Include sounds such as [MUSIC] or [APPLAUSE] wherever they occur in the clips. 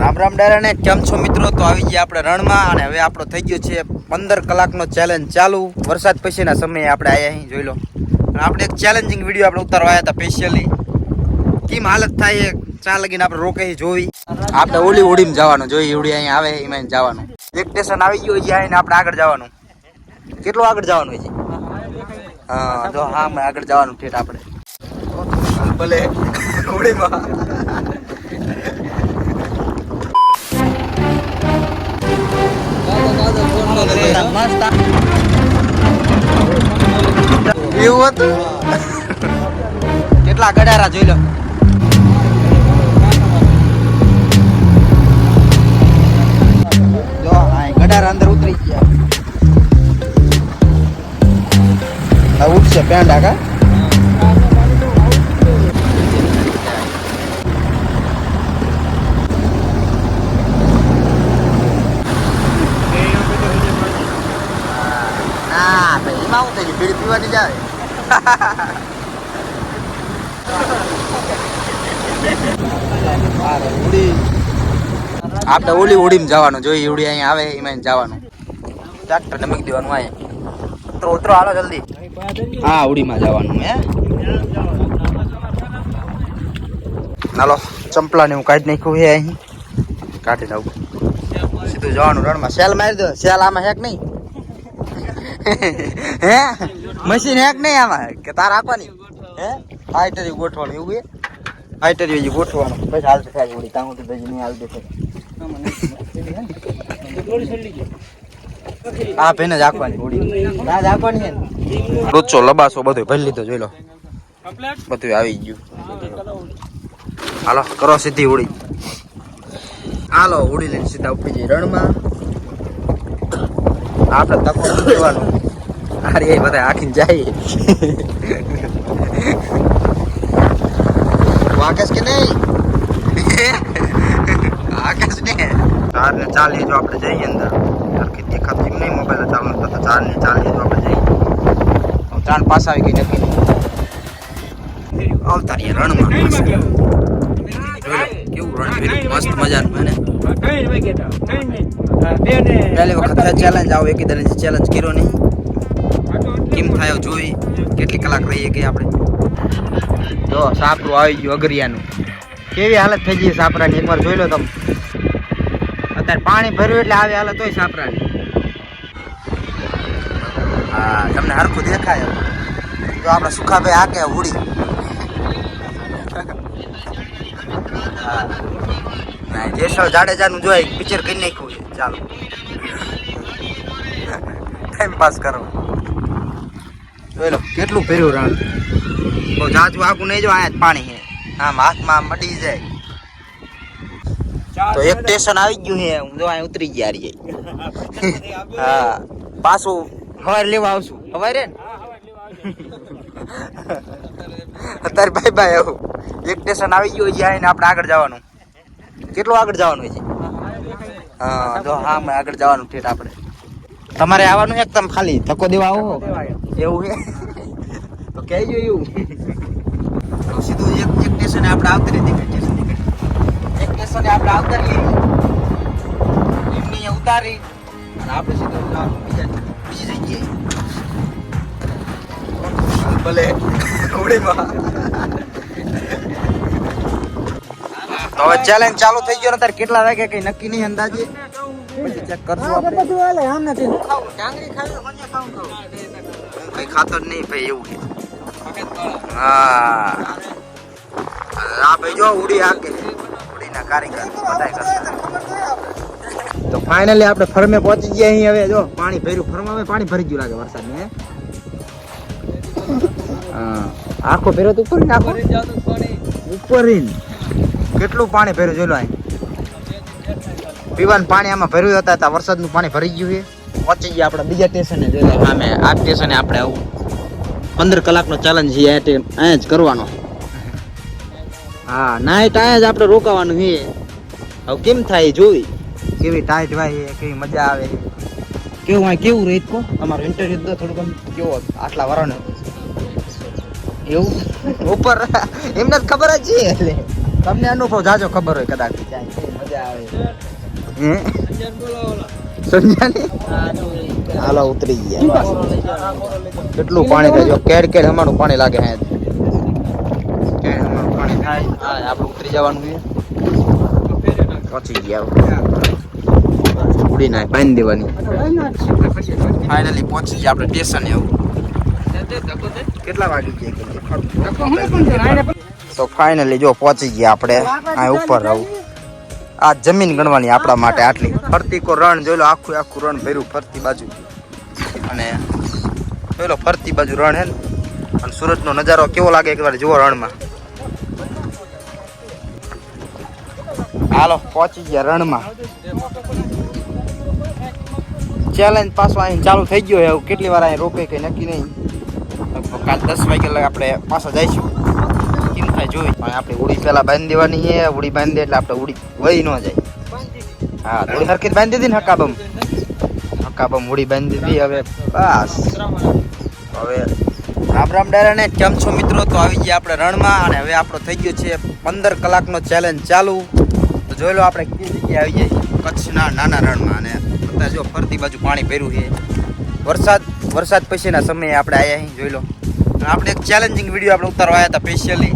રામ રામ ડાયરાને કેમ છો મિત્રો? તો આવી ગયા આપણે રણમાં અને હવે આપણો થઈ ગયો છે પંદર કલાકનો ચેલેન્જ ચાલુ. વરસાદ પછીના સમયે આપણે આવ્યા અહીં, જોઈ લો. આપણે એક ચેલેન્જિંગ વીડિયો આપણે ઉતારવા આવ્યા હતા સ્પેશિયલી કેમ હાલત થાય ચા લગીને આપણે રોકે જોવી આપણે ઓલી ઉડીમાં જવાનું, જોઈ ઉડી અહીં આવે, એમાં જવાનું. એક સ્ટેશન આવી ગયું છે આવીને આપણે આગળ જવાનું. કેટલું આગળ જવાનું છે હા, જો હા આગળ જવાનું ઠેઠ આપણે. ભલે ઉડીમાં એવું હતું? કેટલા ગડારા જોઈ લો. જો હા ગડારા અંદર ઉતરી ગયા. ઉઠશે પેંડા કા? ના શું થઈ બીડી પીવાની જાય. આપણે ઓલી ઉડીમાં જવાનું જોઈએ ઉડી અહીંયા આવે એમાં જવાનું. ટ્રેક્ટર મૂકી દેવાનું અહીંયા. તો ઉતરો, હાલો જલ્દી. હા, ઉડીમાં જવાનું હે? હાલો ચંપલા ને હું કાઢી નાખ્યું છે અહીં. કાઢી નાખું. સીધું જવાનું રણમાં. સેલ મારી દો સેલ આમાં હેક નહીં? હે? મશીન હેક નહીં આમાં કે તાર આપવાની? હે? હાઈટરી ગોઠવાનું એવું એ? ફાઈટરી હજી ગોઠવાનું પછી હાલતું થાય ઉડી ત્યાં સુધી પછી નહીં હાલતું હા ભેને જ આખવાની ઉડી ના? જ આખવાની લીધો, જોઈ લો. બધું આવી ગયું. હાલો, કરો સીધી ઉડી હાલો ઉડી લઈને સીધા ઉપડી રણમાં. આપણે તકો અરે એ બધા આખીને જાય. આકાશ કે નહીં? આકાશ ને. ચાર ને ચાલીએ જો આપણે જઈએ અંદર. સરખી દેખાતી નહીં મોબાઈલ ચાલુ તો ચાર ને ચાલીએ જો આપણે જઈએ. ચાર પાસ આવી ગઈ આવતા રહીએ રણમાં કેવું રણ ભેરું મસ્ત મજાનું ને પહેલી વખત ચેલેન્જ આવો એક ચેલેન્જ કર્યો નહીં. કેમ થાય જોઈ. કેટલી કલાક રહીએ કે આપણે? જો, સાપરું આવી ગયું અગરિયાનું. કેવી હાલત થઈ ગઈ સાપરાની? એકવાર જોઈ લો તમે. અત્યારે પાણી ભર્યું એટલે આવી હાલત હોય સાપરાની. હા, તમને હરખું દેખાય. જો, આપણે સુખાભાઈ હાકે હોડી. જેસલ જાડેજાનું જોઈ પિક્ચર કરી નાખ્યું છે. ચાલો. ટાઈમ પાસ કરો કેટલું ભર્યું રણ? બહુ જાજુ આગું નહીં જો અહીંયા જ પાણી છે આમ હાથમાં મટી જાય. તો એક સ્ટેશન આવી ગયું છે હું જો અહીંયા ઉતરી ગયા રહીએ હા, પાછું સવારે લેવા આવશું. સવારે ને અત્યારે ભાઈ ભાઈ આવું. એક સ્ટેશન આવી ગયું છે આવીને આપણે આગળ જવાનું. કેટલું આગળ જવાનું છે હા, જો હા આગળ જવાનું ઠેઠ આપણે. તમારે આવવાનું એકદમ ખાલી ધક્કો દેવા આવો? એવું છે તો કહેજો એવું. તો સીધું એક એક સ્ટેશને આપણે આવતા રહી દીકરી સ્ટેશન દીકરી એક સ્ટેશને આપણે આવતા રહીએ. એમની ઉતારી અને આપણે સીધું બીજા બીજી જગ્યાએ. ભલે ઉડીમાં. તો હવે ચેલેન્જ ચાલુ થઈ ગયો ને તાર કેટલા વાગે કઈ નક્કી નહીં અંદાજે? પછી ચેક કરશું આપણે. કઈ ખાતર નહીં ભાઈ એવું હા. ભાઈ જો ઉડી ઉડીના કારીગર તો ફાઇનલી આપણે ફરમે પહોંચી ગયા અહીં હવે, જો, પાણી ભર્યું. ફરમાં પાણી ભરી ગયું લાગે વરસાદ ને હા. આખો ભર્યો તો ઉપર ઉપર કેટલું પાણી ભર્યું જોઈ લો અહીં. પાણી આમાં ભર્યું હતા વરસાદનું પાણી ભરી ગયું છે. પહોંચી ગયા આપણે બીજા સ્ટેશને જોઈ લો. સામે આ સ્ટેશને આપણે આવું. પંદર કલાકનો ચેલેન્જ છે અહીંયા જ કરવાનો. હા નાઇટ અહીંયા જ આપણે રોકાવાનું છે. હવે કેમ થાય જોઈ. કેવી ટાઈટ વાય કેવી મજા આવે કેવું આ કેવું રહી કો તમારો ઇન્ટરવ્યુ તો થોડુંક કેવો આટલા વારોને એવું? ઉપર એમને જ ખબર જ છે એટલે. તમને અનુભવ જાજો ખબર હોય કદાચ. મજા હમ? સમજ્યા નહીં? હાલો ઉતરી ગયા. કેટલું પાણી થાય? જો કેડ કેડ અમારું પાણી લાગે હે. કેડ અમારું પાણી થાય? હા આપણે ઉતરી જવાનું છે. પહોંચી ગયા ઉડી ના પાણી દેવાની. ફાઇનલી પહોંચી ગયા આપણે સ્ટેશન એવું કેટલા વાગી ગયા તો ફાઇનલી જો પહોંચી ગયા આપણે આ ઉપર રહું આ જમીન ગણવાની આપણા માટે આટલી. ફરતી કો રણ જોઈ લો, આખું આખું રણ ભર્યું ફરતી બાજુ. અને જોઈ લો, ફરતી બાજુ રણ હે ને? અને સુરતનો નજારો કેવો લાગે એકવાર જુઓ રણમાં. હાલો, પહોંચી ગયા રણમાં. ચેલેન્જ પાછો અહીં ચાલુ થઈ ગયો એવું કેટલી વાર અહીં રોકે કઈ નક્કી નહીં. કાલ દસ વાગે આપણે પાછા જઈશું. થાય જોઈ. પણ આપણે ઉડી પેલા બાંધી દેવાની છે. ઉડી બાંધી દે એટલે આપણે ઉડી વહી ન જાય. હા થોડી સરખી બાંધી દીધી ને હકાબમ. હકાબમ ઉડી બાંધી દીધી. હવે બસ. હવે રામ રામ ડાયરા ને કેમ છો મિત્રો? તો આવી ગયા આપણે રણમાં અને હવે આપણો થઈ ગયો છે પંદર કલાકનો ચેલેન્જ ચાલુ. તો જોઈ લો આપણે કઈ જગ્યાએ આવી જઈએ કચ્છના નાના રણમાં. અને બધા જો ફરતી બાજુ પાણી ભર્યું છે. વરસાદ વરસાદ પછીના સમયે આપણે આવ્યા જોઈ લો. આપણે એક ચેલેન્જિંગ વીડિયો આપણે ઉતારવા આવ્યા હતા સ્પેશિયલી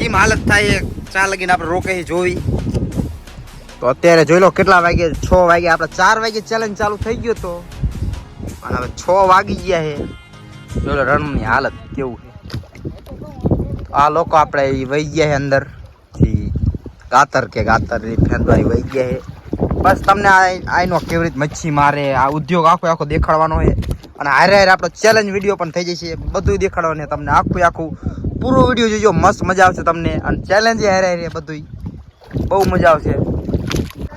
કેમ હાલત થાય ચા લગીને આપણે રોકે જોવી તો અત્યારે જોઈ લો કેટલા વાગે, છ વાગે, આપણે ચાર વાગે ચેલેન્જ ચાલુ થઈ ગયો તો. અને હવે છ વાગી ગયા છે. જોઈ લો રણની હાલત કેવું છે. આ લોકો આપણે વહી ગયા છે અંદર. ગાતર કે ગાતર ફેંદવારી વહી ગયા છે. બસ તમને આઈનો કેવી રીતે મચ્છી મારે, આ ઉદ્યોગ આખો આખો દેખાડવાનો છે. અને હારે હારે આપણો ચેલેન્જ વીડિયો પણ થઈ જશે. બધું દેખાડવાનું તમને આખું આખું. પૂરો વીડિયો જોજો, મસ્ત મજા આવશે તમને. અને ચેલેન્જ હારે હારે બધું બહુ મજા આવશે.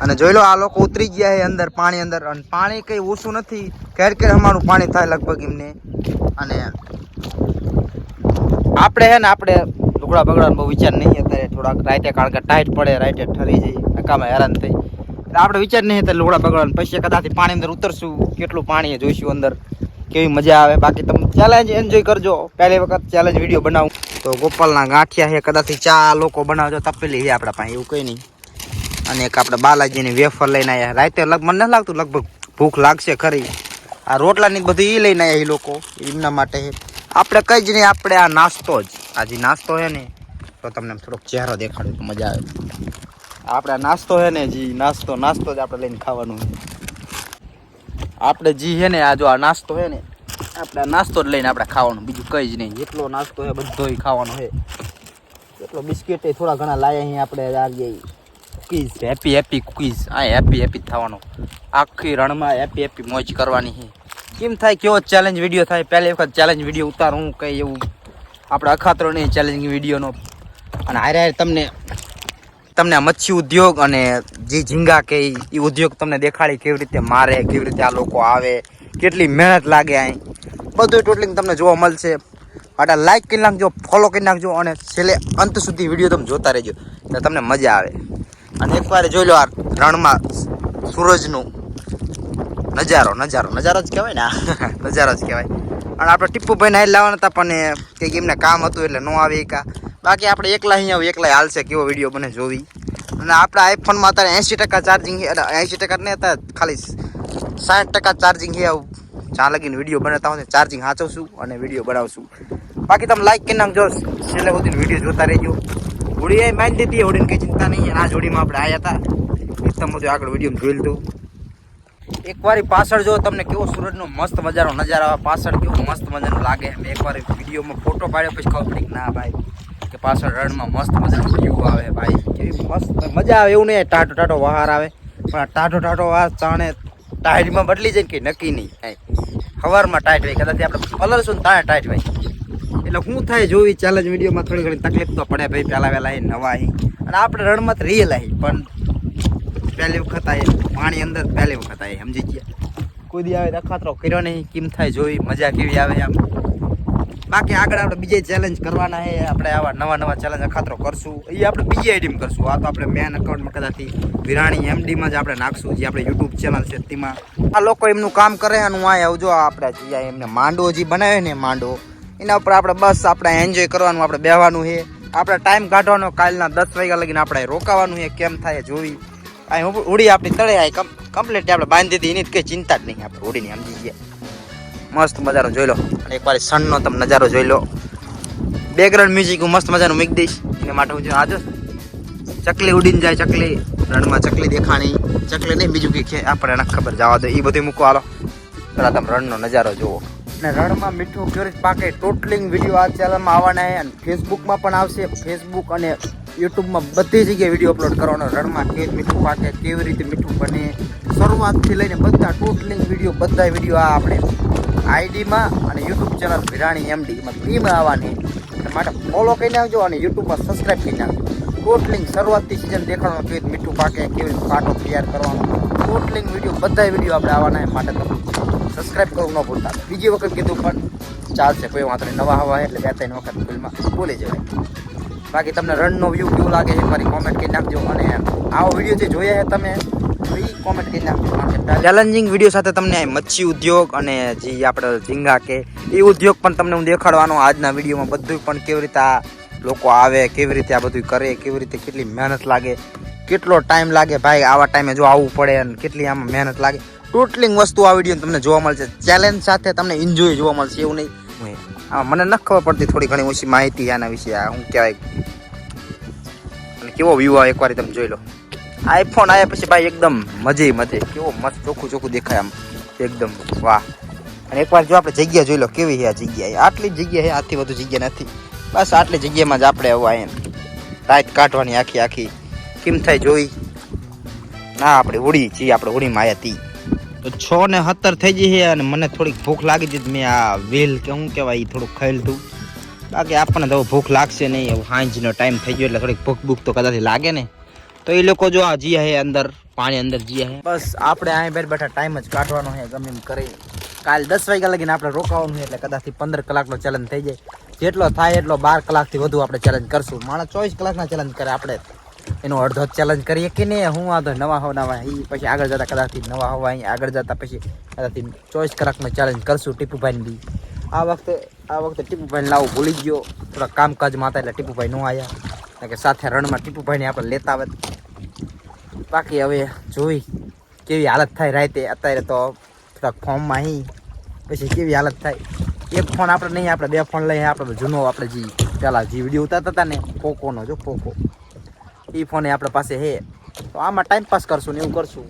અને જોઈ લો, આ લોકો ઉતરી ગયા છે અંદર, પાણી અંદર. અને પાણી કંઈ ઓછું નથી. કેર ઘેર અમારું પાણી થાય લગભગ એમને. અને આપણે હે ને, આપણે લુગડા બગડાનો બહુ વિચાર નહીં અત્યારે. થોડાક રાતે, કારણ કે ટાઈટ પડે, રાતે ઠરી જઈ નકામાં હેરાન થઈ. એટલે આપણે વિચાર નહીં અત્યારે લુગડા બગડવાનું પછી કદાચ પાણી અંદર ઉતરશું. કેટલું પાણી જોઈશું અંદર. કેવી મજા આવે? બાકી તમે ચેલેન્જ એન્જોય કરજો. પહેલી વખત ચેલેન્જ વીડિયો બનાવું. તો ગોપાલના ગાંઠિયા છે કદાચ ચા લોકો બનાવજો, તપેલી છે આપણા પાસે, એવું કંઈ નહીં. અને એક આપણે બાલાજીની વેફર લઈને આવ્યા રાતે લગ, મને નથી લાગતું, લગભગ ભૂખ લાગશે ખરી. આ રોટલાની બધું એ લઈને આવ્યા એ લોકો, એમના માટે. આપણે કંઈ જ નહીં, આપણે આ નાસ્તો જ. આજે નાસ્તો છે ને, તો તમને થોડોક ચહેરો દેખાડું મજા આવે. આપણે નાસ્તો છે ને, જી નાસ્તો નાસ્તો જ આપણે લઈને ખાવાનું આપણે જી છે ને, આ જો આ નાસ્તો છે ને, આપણે નાસ્તો જ લઈને આપણે ખાવાનું, બીજું કંઈ જ નહીં. જેટલો નાસ્તો છે બધો ખાવાનો છે એટલો બિસ્કિટ થોડા ઘણા લાયા અહીં આપણે આવીએ કુકીઝ હેપી હેપી કુકીઝ આ હેપી હેપી થવાનો. આખી રણમાં હેપી હેપી મોજ કરવાની છે કેમ થાય કેવો ચેલેન્જ વીડિયો થાય? પહેલી વખત ચેલેન્જ વીડિયો ઉતારું કંઈ એવું. આપણે અખાતરો નહીં ચેલેન્જિંગ વિડીયોનો અને હારે હારે તમને તમને મચ્છી ઉદ્યોગ અને જે ઝીંગા કે એ ઉદ્યોગ તમને દેખાડી કેવી રીતે મારે, કેવી રીતે આ લોકો આવે, કેટલી મહેનત લાગે અહીં બધું ટોટલિંગ તમને જોવા મળશે. માટે લાઈક કરી નાખજો ફોલો કરી નાખજો અને છેલ્લે અંત સુધી વીડિયો તમે જોતા રહેજો. એટલે તમને મજા આવે. અને એકવાર જોઈ લો આ રણમાં સૂરજનું નજારો નજારો નજારો જ કહેવાય ને [LAUGHS] નજારો જ કહેવાય. અને આપણે ટીપ્પુભાઈને અહીં લાવવાના હતા, પણ કંઈક એમને કામ હતું એટલે ન આવે એકા. બાકી આપણે એકલા અહીંયા એકલા હાલશે, કેવો વીડિયો બને જોવી. અને આપણા આઈફોનમાં અત્યારે એંશી ટકા ચાર્જિંગ એંશી ટકા નહીં હતા ખાલી સાઠ ટકા ચાર્જિંગ આવું. જ્યાં લગીને વીડિયો બનાવતા હોય ચાર્જિંગ હાચવશું અને વીડિયો બનાવશું. બાકી તમે લાઈક કરી નાખજો છેલ્લે સુધી વીડિયો જોતા રહેજો. હોળી એ માની દીધી હોડીને કંઈ ચિંતા નહીં આ જોડીમાં આપણે આવ્યા હતા. એકદમ બધું આગળ વીડિયો જોઈ લીધું. એક વાર પાછળ જો તમને કેવો સુરતનો મસ્ત મજાનો નજારો, આવે પાછળ કેવો મસ્ત મજાનો લાગે. મેં એકવાર વિડીયોમાં ફોટો પાડ્યો, પછી ખબર પડી ના ભાઈ. પાછળ રણમાં મસ્ત મજાનું વ્યૂ આવે ભાઈ. મસ્ત મજા આવે એવું નહીં ટાટો ટાટો વહાર આવે. પણ ટાટો ટાટો વાર ચાણે ટાઈટમાં બદલી જાય કે નક્કી નહીં કાંઈ સવારમાં ટાઈટ હોય, કદાચ આપણે પલરશું ને તાણે ટાઈટ હોય. એટલે શું થાય જોવી ચેલેન્જ વિડીયોમાં થોડી ઘણી તકલીફ તો પડે ભાઈ, પહેલાં વહેલા નવા અહીં અને આપણે રણમાં તો રિયલ આવી પણ પહેલી વખત આવી પાણી અંદર પહેલી વખત આવી સમજી ગયા? કોઈ દી આવે અખાતરો કર્યો નહીં, કેમ થાય, જોઈ, મજા કેવી આવે આમ. બાકી આગળ આપણે બીજે ચેલેન્જ કરવાના છે. આપણે આવા નવા નવા ચેલેન્જ અખાતરો કરશું. એ આપણે બીજી આઈડીમાં કરશું. આ તો આપણે મેન અકાઉન્ટમાં કદાચથી વિરાણી એમડીમાં જ આપણે નાખશું, જે આપણે યુટ્યુબ ચેનલ છે તેમાં. આ લોકો એમનું કામ કરે અને હું અહીંયા આવજો. આપણે એમને માંડો જે બનાવે ને માંડો એના ઉપર આપણે બસ આપણે એન્જોય કરવાનું, આપણે બેહવાનું છે. આપણે ટાઈમ કાઢવાનો, કાલના દસ વાગ્યા લગીને આપણે રોકાવાનું છે. કેમ થાય જોવી. અહીં ઉડી આપણી તળે કમ્પ્લીટ આપણે બાંધી દીધી. એની કંઈ ચિંતા જ નહીં. આપણે ઉડીની સમજી ગયા. મસ્ત મજાનો જોઈ લો. અને એકવાર સનનો તમે નજારો જોઈ લો. બેકગ્રાઉન્ડ મ્યુઝિક હું મસ્ત મજાનું મૂકી દઈશ. એના માટે હું આજો ચકલી ઉડીને જાય, ચકલી. રણમાં ચકલી દેખાણી. ચકલી નહીં, બીજું કંઈ છે આપણે એને ખબર, જવા દો. એ બધું મૂકો હાલો. પેલા તમે રણનો નજારો જુઓ. ને રણમાં મીઠું કેવી પાકે ટોટલિંગ વીડિયો આ ચેનલમાં આવવાના છે. અને ફેસબુકમાં પણ આવશે. ફેસબુક અને યુટ્યુબમાં બધી જગ્યાએ વીડિયો અપલોડ કરવાનો. રણમાં કે મીઠું પાકે, કેવી રીતે મીઠું બને. શરૂઆતથી લઈને બધા ટોટલિંગ વીડિયો બધા વીડિયો આ આપણે આઈડીમાં અને યુટ્યુબ ચેનલ વિરાણી એમડીમાં ફ્રીમાં આવવાની. માટે ફોલો કરીને આવજો અને યુટ્યુબમાં સબસ્ક્રાઈબ કરીને આવજો ટોટલિંગ શરૂઆતથી સિઝન દેખાડવાનું કેવી રીતે મીઠું પાકે, કેવી રીતે પાટો તૈયાર કરવાનો. ટોટલિંગ વીડિયો બધા વીડિયો આપણે આવવાના માટે તમે સબસ્ક્રાઇબ કરવું ન ભૂલતા. બીજી વખત કીધું પણ ચાલશે. કોઈ વાંધો નહીં. નવા હવા એટલે બે ત્રણ વખત ફિલ્મમાં બોલી જવાય. બાકી તમને રનનો વ્યૂ કેવું લાગે છે મારી કોમેન્ટ કરી નાખજો. અને આવો વીડિયો જે જોયા છે તમે કોમેન્ટ કરી ચેલેન્જિંગ વીડિયો સાથે તમને મચ્છી ઉદ્યોગ અને જે આપણે ઝીંગા કે એ ઉદ્યોગ પણ તમને હું દેખાડવાનો આજના વિડીયોમાં બધું પણ કેવી રીતે લોકો આવે, કેવી રીતે આ બધું કરે, કેવી રીતે કેટલી મહેનત લાગે, કેટલો ટાઈમ લાગે ભાઈ આવા ટાઈમે જો આવવું પડે અને કેટલી આમાં મહેનત લાગે. ટોટલિંગ વસ્તુ આ વીડિયો તમને જોવા મળશે. ચેલેન્જ સાથે તમને એન્જોય જોવા મળશે, એવું નહીં. મને ન ખબર પડતી થોડી ઘણી ઓછી માહિતી આના વિશે શું કહેવાય. અને કેવો વ્યૂ આવે એકવાર તમે જોઈ લો. આઈફોન આવ્યા પછી ભાઈ એકદમ મજે મજે. કેવો મસ્ત ચોખ્ખું ચોખ્ખું દેખાય આમ. એકદમ, વાહ. અને એકવાર જો આપણે જગ્યા જોઈ લો, કેવી છે આ જગ્યા આટલી જગ્યા છે, આથી વધુ જગ્યા નથી. બસ આટલી જગ્યામાં જ આપણે આવવા એમ રાત કાઢવાની આખી આખી. કેમ થાય જોઈ? ના, આપણે ઉડી છીએ, આપણે ઉડીમાં આવ્યા તી. તો છ ને સત્તર થઈ જઈ છે અને મને થોડીક ભૂખ લાગી હતી મેં આ વેલ કે શું કહેવાય એ થોડુંક ખેલતું લીધું. બાકી આપણને તો ભૂખ લાગશે નહીં, હવે સાંજનો ટાઈમ થઈ ગયો એટલે થોડીક ભૂખ ભૂખ તો કદાચ લાગે ને. તો એ લોકો જો આ જીયા હે અંદર, પાણી અંદર જીયા હે. બસ આપણે અહીં બેઠ બેઠા ટાઈમ જ કાઢવાનો છે ગમે એમ કરી. કાલ દસ વાગ્યા લગીને આપણે રોકાવાનું એટલે કદાચથી પંદર કલાકનો ચેલેન્જ થઈ જાય. જેટલો થાય એટલો બાર કલાકથી વધુ આપણે ચેલેન્જ કરશું. માણસ ચોવીસ કલાકના ચેલેન્જ કરે આપણે. એનો અડધો ચેલેન્જ કરીએ કે નહીં, હું વાંધો નવા હો. નવા એ પછી આગળ જતા કદાચથી નવા હોવા, અહીં આગળ જતા પછી કદાચથી ચોવીસ કલાકનો ચેલેન્જ કરશું ટીપુભાઈને બી. આ વખતે આ વખતે ટીપુભાઈને લાવું ભૂલી ગયો. થોડા કામકાજમાં હતા એટલે ટીપુભાઈ ન આવ્યા કે સાથે રણમાં ટીપુભાઈને આપણે લેતા આવે બાકી હવે જોઈ કેવી હાલત થાય રાતે. અત્યારે તો થોડાક ફોર્મમાં અહીં પછી કેવી હાલત થાય. એક ફોન આપણે નહીં, આપણે બે ફોન લઈએ. આપણે જૂનો આપણે જે પહેલાં જે વીડિયો ઉતારતા હતા ને પોકોનો જો પોકો એ ફોન આપણે પાસે હે. તો આમાં ટાઈમ પાસ કરશું ને એવું કરશું.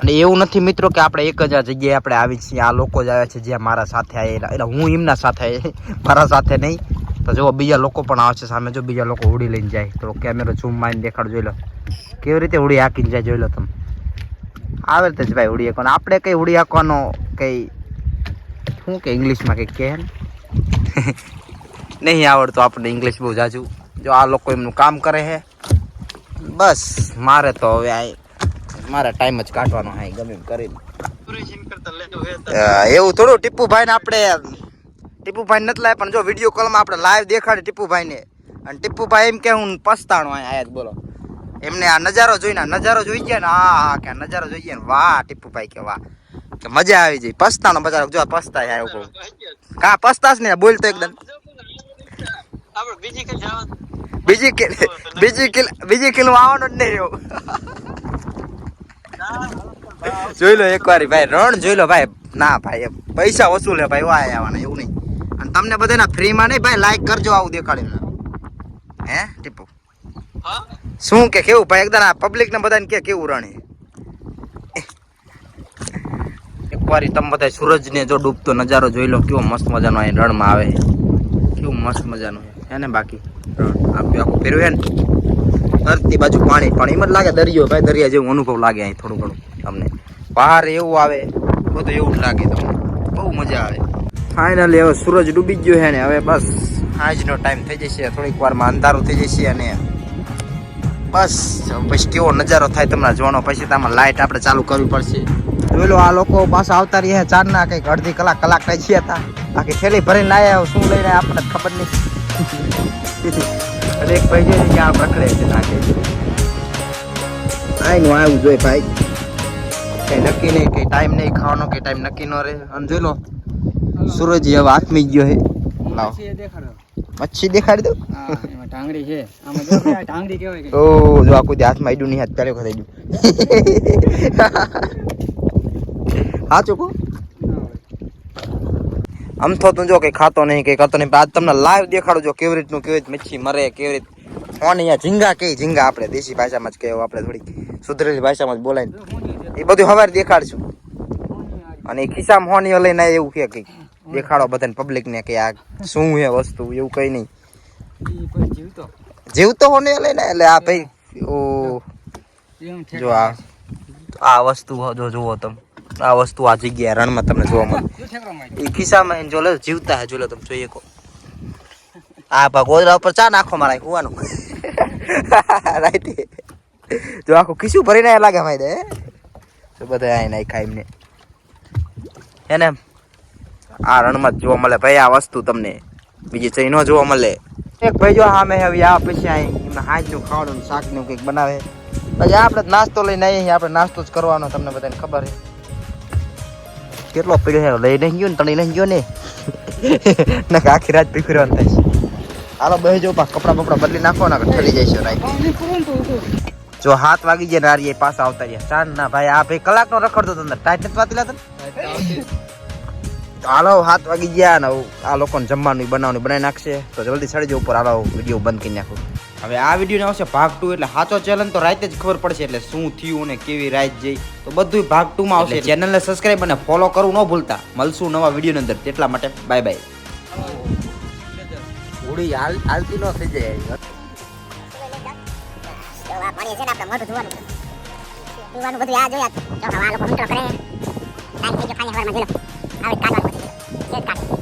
અને એવું નથી મિત્રો કે આપણે એક જ આ જગ્યાએ આપણે આવી છીએ. આ લોકો જ આવ્યા છે જ્યાં મારા સાથે આવેલા એટલે હું એમના સાથે [LAUGHS] મારા સાથે નહીં. તો જો બીજા લોકો પણ આવે છે સામે. જો બીજા લોકો ઉડી લઈને જાય. તો કેમેરો ઝૂમ મારીને દેખાડ જોઈ લો કેવી રીતે ઉડી હાકીને જાય જોઈ લો તમે? આવે જ ભાઈ ઉડી હાકવાનો. આપણે કંઈ ઉડી હાકવાનો કંઈ, શું કે ઇંગ્લિશમાં કંઈક કહે [LAUGHS] નહીં આવડતું આપણે ઇંગ્લિશ બહુ જાજુ. જો આ લોકો એમનું કામ કરે છે. બસ, મારે તો હવે આ મારે ટાઈમ જ કાઢવાનો હા ગમે એમ કરીને. એવું થોડું ટીપુભાઈ ને આપણે ટીપુભાઈ નથી લાય પણ જો વીડિયો કોલમાં આપણે લાઈવ દેખાડે ટીપુભાઈ ને અને ટીપુભાઈ એમ કે હું પસ્તાણો આયા જ બોલો. એમને આ નજારો જોઈને નજારો જોઈ ગયા ને હા હા કે નજારો જોઈ ગયા ને, વાહ, ટીપુભાઈ કે વાહ. કે મજા આવી જાય પસ્તાનો બજારો જો પસ્તા આવ્યો બહુ કા, પસ્તાસ ને બોલ તો એકદમ. બીજી કિલ બીજી કિલ બીજી કિલ આવવાનો જ નહીં રહ્યો. જોઈ લો એકવાર, ભાઈ, રણ જોઈ લો, ભાઈ. ના, ભાઈ પૈસા વસૂલે ભાઈ વાય આવવાના, એવું નહીં. અને તમને બધાના ફ્રીમાં નહીં, ભાઈ લાઈક કરજો, આવું દેખાડીને હે, ટીપુ? શું કે કેવું? ભાઈ એકદમ આ પબ્લિક ને બધાને કે કેવું રણ? એકવાર તમે બધા સૂરજને જો ડૂબતો નજારો જોઈ લો કેવો મસ્ત મજાનો અહીં રણમાં આવે. કેવું મસ્ત મજાનું હે ને બાકી? રણ આખું આખું ફેરવે ને? ધરતી બાજુ પાણી પાણી એમ જ લાગે દરિયો ભાઈ દરિયા જેવું અનુભવ લાગે અહીં થોડું ઘણું તમને. બહાર એવું આવે બધું એવું જ લાગે તમને. બહુ મજા આવે. ફાઇનલી હવે સૂરજ ડૂબી ગયો છે ને હવે બસ. આજનો ટાઈમ થઈ જશે થોડીક વારમાં અંધારું થઈ જશે અને બસ, પછી કેવો નજારો થાય તમને જોવાનો. પછી તમારે લાઇટ આપણે ચાલુ કરવી પડશે. જોઈ લો, આ લોકો પાછા આવતા રહ્યા ચાર ના કંઈક અડધી કલાક કલાક થઈ ગયા હતા. બાકી થેલી ભરીને લાયા શું લઈને રહ્યા આપણને ખબર નહીં. અને એક ભાઈ છે ત્યાં પકડે છે, નાખે આઈનું આવું જોઈએ ભાઈ. કઈ નક્કી નહીં, કઈ ટાઈમ નહીં, ખાવાનો કઈ ટાઈમ નક્કી ન રહે. અને જોઈ લો, સૂરજ હવે આથમી ગયો હે લાવો. મચ્છી દેખાડી. દઉં? હા એમાં ટાંગડી છે. આમાં જો કે ટાંગડી કહેવાય કે. ઓ જો આખું હાથમાં આડ્યું નહીં હાથ વખત આડ્યું સાચું કહું આમ તો તું જો કઈ ખાતો નહીં કઈ કરતો નહીં આજ તમને લાઈવ દેખાડું જો કેવી રીતનું કેવી રીત મચ્છી મરે કેવી રીત. ફોન અહીંયા ઝીંગા કે ઝીંગા આપણે દેશી ભાષામાં જ કહેવું આપણે થોડી સુધરેલી ભાષામાં જ બોલાય એ બધું હવાર દેખાડશું. અને ખિસ્સામાં હોનીઓ લઈને એવું કે કંઈક. દેખાડો બધાને પબ્લિક ને કે આ શું છે વસ્તુ એવું કઈ નહીં. જીવતો. જીવતો ને લઈને એટલે આ ભાઈ ઓ. જો આ આ વસ્તુ જો જુઓ તમે. આ વસ્તુ આ જગ્યાએ રણમાં તમને જોવા મળે. એ ખિસ્સામાં જો લે જીવતા હે જો લે તમે જોઈએ કો આ પા ગોદરા ઉપર ચા નાખો મારા કુવાનું રાઈટ [LAUGHS] જો આખું ખિસ્સું ભરીને લાગે ભાઈ દે તો બધા આઈ નાખાય એમને. એને આ રણમાં જોવા મળે. ભાઈ, આ વસ્તુ તમને બીજી ચઈ નો જોવા મળે. એક ભાઈ જો સામે હવે આ પછી એમને હાજનું ખાવાનું શાકનું કંઈક બનાવે. પછી આપણે નાસ્તો લઈને આવીએ આપણે નાસ્તો જ કરવાનો તમને બધાને ખબર છે. કેટલો પીડ્યો લઈ નહીં ગયો ને તણી નહીં ગયો ને. [LAUGHS] ના આખી રાત પીખરવાનું થાય હાલો બે જો કપડા બપડા બદલી નાખો ને ઠરી છે રાઈ જો હાથ વાગી જાય ને આરીએ પાછા આવતા રહ્યા. ચાંદ ના, ભાઈ, આ ભાઈ કલાક નો રખડતો હતો ટાઈટ નથી વાતી લાતો હાલો હાથ વાગી ગયા ને આ લોકોને જમવાનું બનાવવાનું બનાવી નાખશે. તો જલ્દી ચડી જાવ ઉપર હાલો વીડિયો બંધ કરી નાખું. હવે આ વીડિયો આવશે ભાગ ટુ એટલે સાચો ચેનલ તો રાતે જ ખબર પડશે એટલે શું થયું ને કેવી રાત જઈ. તો બધું ભાગ ટુ માં આવશે ચેનલને સબસ્ક્રાઈબ અને ફોલો કરવું ન ભૂલતા. મળશું નવા વીડિયો અંદર. તેટલા માટે બાય બાય હાલ હાલતી ન થઈ જાય. પાણી છે ને આપણે મોઢું ધોવાનું ધોવાનું બધું આ જોયા જો હવે લોકો કરે ટાઈમ થઈ ગયો ખાલી હવારમાં હવે કાઢવાનું เช่นกัน